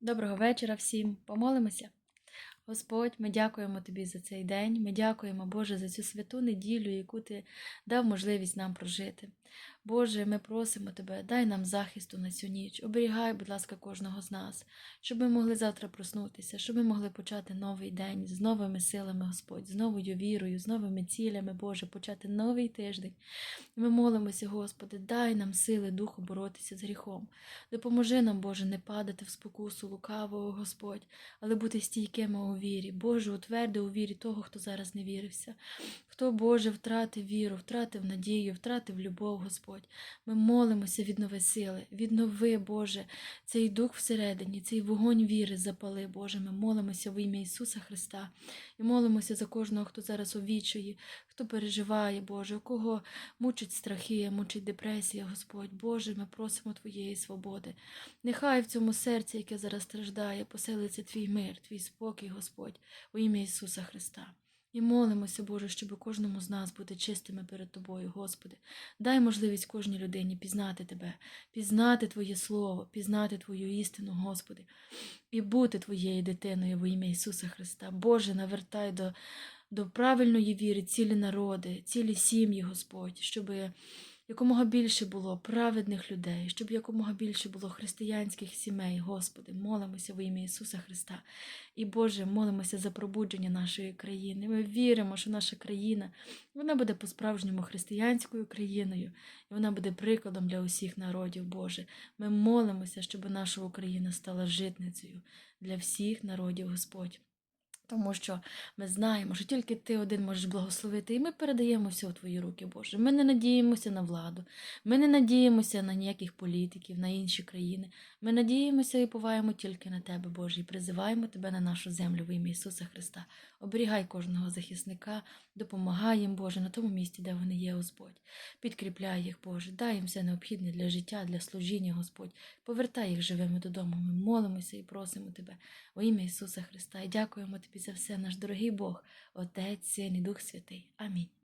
Доброго вечора всім. Помолимося. Господь, ми дякуємо Тобі за цей день. Ми дякуємо, Боже, за цю святу неділю, яку Ти дав можливість нам прожити. Боже, ми просимо Тебе, дай нам захисту на цю ніч. Оберігай, будь ласка, кожного з нас, щоб ми могли завтра проснутися, щоб ми могли почати новий день з новими силами, Господь, з новою вірою, з новими цілями, Боже, почати новий тиждень. Ми молимося, Господи, дай нам сили духу боротися з гріхом. Допоможи нам, Боже, не падати в спокусу лукавого, Господь, але бути стійкими у вірі. Боже, утверди у вірі того, хто зараз не вірився. Хто, Боже, втратив віру, втратив надію, втратив любов, Господь. Ми молимося, віднови сили, віднови, Боже, цей дух всередині, цей вогонь віри запали, Боже. Ми молимося в ім'я Ісуса Христа і молимося за кожного, хто зараз у відчаї, хто переживає, Боже, у кого мучить страхи, мучить депресія, Господь. Боже, ми просимо Твоєї свободи. Нехай в цьому серці, яке зараз страждає, поселиться Твій мир, Твій спокій, Господь, у ім'я Ісуса Христа. І молимося, Боже, щоб кожному з нас бути чистими перед Тобою, Господи. Дай можливість кожній людині пізнати Тебе, пізнати Твоє Слово, пізнати Твою істину, Господи, і бути Твоєю дитиною во ім'я Ісуса Христа. Боже, навертай до, до правильної віри цілі народи, цілі сім'ї, Господь, щоб якомога більше було праведних людей, щоб якомога більше було християнських сімей, Господи, молимося во ім'я Ісуса Христа. І Боже, молимося за пробудження нашої країни. Ми віримо, що наша країна вона буде по-справжньому християнською країною, і вона буде прикладом для усіх народів, Боже. Ми молимося, щоб наша Україна стала житницею для всіх народів, Господь. Тому що ми знаємо, що тільки ти один можеш благословити, і ми передаємо все в твої руки, Боже. Ми не надіємося на владу, ми не надіємося на ніяких політиків, на інші країни. Ми надіємося і поваємо тільки на Тебе, Боже, і призиваємо Тебе на нашу землю в ім'я Ісуса Христа. Оберігай кожного захисника, допомагай їм, Боже, на тому місці, де вони є, Господь. Підкріпляй їх, Боже, дай їм все необхідне для життя, для служіння, Господь. Повертай їх живими додому. Ми молимося і просимо Тебе во ім'я Ісуса Христа. І дякуємо Тобі за все, наш дорогий Бог, Отець, Син і Дух Святий. Амінь.